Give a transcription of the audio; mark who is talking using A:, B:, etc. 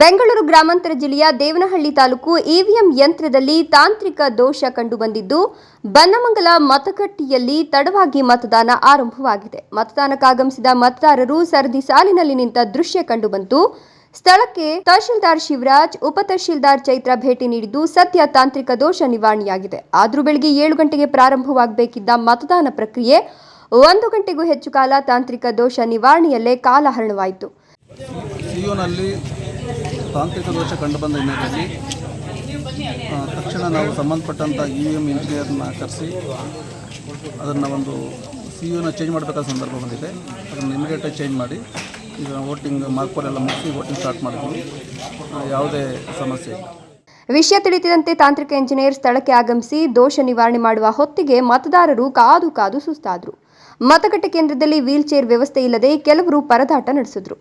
A: ಬೆಂಗಳೂರು ಗ್ರಾಮಾಂತರ ಜಿಲ್ಲೆಯ ದೇವನಹಳ್ಳಿ ತಾಲೂಕು ಇವಿಎಂ ಯಂತ್ರದಲ್ಲಿ ತಾಂತ್ರಿಕ ದೋಷ ಕಂಡುಬಂದಿದ್ದು, ಬನ್ನಮಂಗಲ ಮತಗಟ್ಟೆಯಲ್ಲಿ ತಡವಾಗಿ ಮತದಾನ ಆರಂಭವಾಗಿದೆ. ಮತದಾನಕ್ಕಾಗಮಿಸಿದ ಮತದಾರರು ಸರದಿ ಸಾಲಿನಲ್ಲಿ ನಿಂತ ದೃಶ್ಯ ಕಂಡುಬಂತು. ಸ್ಥಳಕ್ಕೆ ತಹಶೀಲ್ದಾರ್ ಶಿವರಾಜ್, ಉಪ ತಹಶೀಲ್ದಾರ್ ಚೈತ್ರ ಭೇಟಿ ನೀಡಿದ್ದು ಸದ್ಯ ತಾಂತ್ರಿಕ ದೋಷ ನಿವಾರಣೆಯಾಗಿದೆ. ಆದರೂ ಬೆಳಗ್ಗೆ ಏಳು ಗಂಟೆಗೆ ಪ್ರಾರಂಭವಾಗಬೇಕಿದ್ದ ಮತದಾನ ಪ್ರಕ್ರಿಯೆ, ಒಂದು ಗಂಟೆಗೂ ಹೆಚ್ಚು ಕಾಲ ತಾಂತ್ರಿಕ ದೋಷ ನಿವಾರಣೆಯಲ್ಲೇ ಕಾಲಹರಣವಾಯಿತು.
B: ತಾಂತ್ರಿಕ ದೋಷ ಕಂಡುಬಂದ ಹಿನ್ನೆಲೆಯಲ್ಲಿ ತಕ್ಷಣ ನಾವು ಸಂಬಂಧಪಟ್ಟಂಥ ಇ ವಿ ಎಂ ಇಂಜಿನಿಯರ್ನ ಕರೆಸಿ, ಅದನ್ನು ಒಂದು ಸಿ ಯುನ ಚೇಂಜ್ ಮಾಡಬೇಕಾದ ಸಂದರ್ಭ ಬಂದಿದೆ. ಅದನ್ನು ಇಮಿಡಿಯೇಟಾಗಿ ಚೇಂಜ್ ಮಾಡಿ, ಈಗ ವೋಟಿಂಗ್ ಮಾರ್ಕೋರೆಲ್ಲ ಮುಗಿಸಿ ವೋಟಿಂಗ್ ಸ್ಟಾರ್ಟ್ ಮಾಡಿದ್ವಿ ಯಾವುದೇ ಸಮಸ್ಯೆ ಇಲ್ಲ.
A: ವಿಷಯ ತಿಳಿತಿದಂತೆ ತಾಂತ್ರಿಕ ಇಂಜಿನಿಯರ್ ಸ್ಥಳಕ್ಕೆ ಆಗಮಿಸಿ ದೋಷ ನಿವಾರಣೆ ಮಾಡುವ ಹೊತ್ತಿಗೆ ಮತದಾರರು ಕಾದು ಕಾದು ಸುಸ್ತಾದರು. ಮತಗಟ್ಟೆ ಕೇಂದ್ರದಲ್ಲಿ ವೀಲ್ ಚೇರ್ ವ್ಯವಸ್ಥೆ ಇಲ್ಲದೆ ಕೆಲವರು ಪರದಾಟ ನಡೆಸಿದ್ರು.